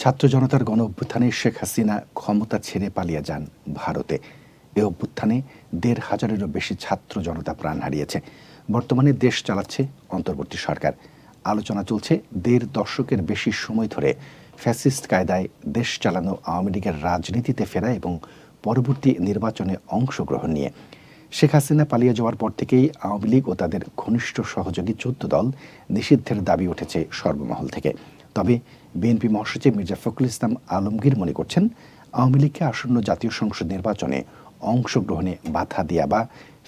ছাত্র জনতার গণ অভ্যুত্থানে শেখ হাসিনা ক্ষমতা ছেড়ে পালিয়ে যান ভারতে। এ অভ্যুত্থানে দেড় হাজারেরও বেশি ছাত্র জনতা প্রাণ হারিয়েছে। বর্তমানে দেশ চালাচ্ছে অন্তর্বর্তী সরকার। আলোচনা চলছে দেড় দশকের বেশি সময় ধরে ফ্যাসিস্ট কায়দায় দেশ চালানো আওয়ামী লীগের রাজনীতিতে ফেরা এবং পরবর্তী নির্বাচনে অংশগ্রহণ নিয়ে। শেখ হাসিনা পালিয়ে যাওয়ার পর থেকেই আওয়ামী লীগ ও তাদের ঘনিষ্ঠ সহযোগী চোদ্দ দল নিষিদ্ধের দাবি উঠেছে সর্বমহল থেকে। তবে বিএনপি মহাসচিব মির্জা ফখরুল ইসলাম আলমগীর মনে করছেন, আওয়ামী লীগকে আসন্ন জাতীয় সংসদ নির্বাচনে অংশগ্রহণে বাধা দেওয়া বা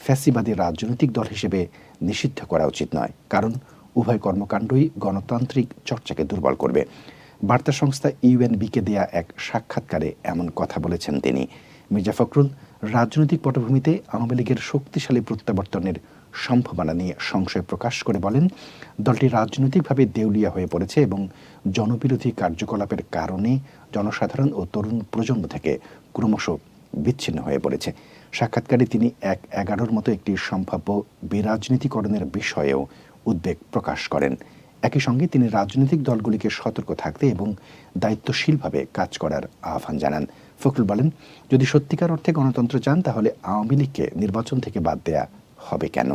ফ্যাসিবাদী রাজনৈতিক দল হিসেবে নিষিদ্ধ করা উচিত নয়, কারণ উভয় কর্মকাণ্ডই গণতান্ত্রিক চর্চাকে দুর্বল করবে। বার্তা সংস্থা ইউএনবিকে দেয়া এক সাক্ষাৎকারে এমন কথা বলেছেন তিনি। মির্জা ফখরুল, রাজনৈতিক পটভূমিতে আওয়ামী লীগের শক্তিশালী প্রত্যাবর্তনের সম্ভাবনা নিয়ে সংশয় প্রকাশ করে বলেন, দলটি রাজনৈতিকভাবে দেউলিয়া হয়ে পড়েছে এবং জনবিরোধী কার্যকলাপের কারণে জনসাধারণ ও তরুণ প্রজন্ম থেকে ক্রমশ বিচ্ছিন্ন হয়ে পড়েছে। সাক্ষাৎকারে তিনি এক এগারোর মতো একটি সম্ভাব্য বিরাজনীতিকরণের বিষয়েও উদ্বেগ প্রকাশ করেন। একই সঙ্গে তিনি রাজনৈতিক দলগুলিকে সতর্ক থাকতে এবং দায়িত্বশীলভাবে কাজ করার আহ্বান জানান। ফখরুল বলেন, যদি সত্যিকার অর্থে গণতন্ত্র চান, তাহলে আওয়ামী লীগকে নির্বাচন থেকে বাদ দেয়া হবে কেন?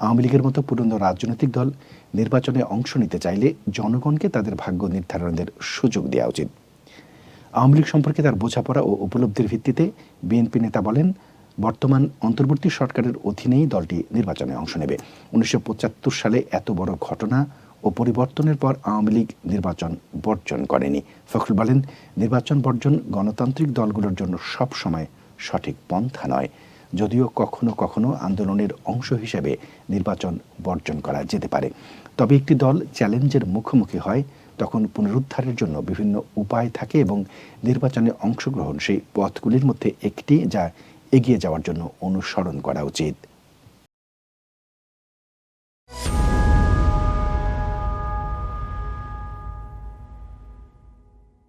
আওয়ামী লীগের মতো পুরনো রাজনৈতিক দল নির্বাচনে অংশ নিতে চাইলে জনগণকে তাদের ভাগ্য নির্ধারণের সুযোগ দেওয়া উচিত। আওয়ামী লীগ সম্পর্কে তার বোঝাপড়া ও উপলব্ধির ভিত্তিতে বিএনপি নেতা বলেন, বর্তমান অন্তর্বর্তী সরকারের অধীনেই দলটি নির্বাচনে অংশ নেবে। উনিশশো পঁচাত্তর সালে এত বড় ঘটনা ও পরিবর্তনের পর আওয়ামী লীগ নির্বাচন বর্জন করেনি। ফখরুল বলেন, নির্বাচন বর্জন গণতান্ত্রিক দলগুলোর জন্য সব সময় সঠিক পন্থা নয়। যদিও কখনো কখনো আন্দোলনের অংশ হিসেবে নির্বাচন বর্জন করা যেতে পারে। তবে একটি দল চ্যালেঞ্জের মুখোমুখি হয়, তখন পুনরুদ্ধারের জন্য বিভিন্ন উপায় থাকে এবং নির্বাচনে অংশগ্রহণ সেই পথগুলির মধ্যে একটি যা এগিয়ে যাওয়ার জন্য অনুসরণ করা উচিত।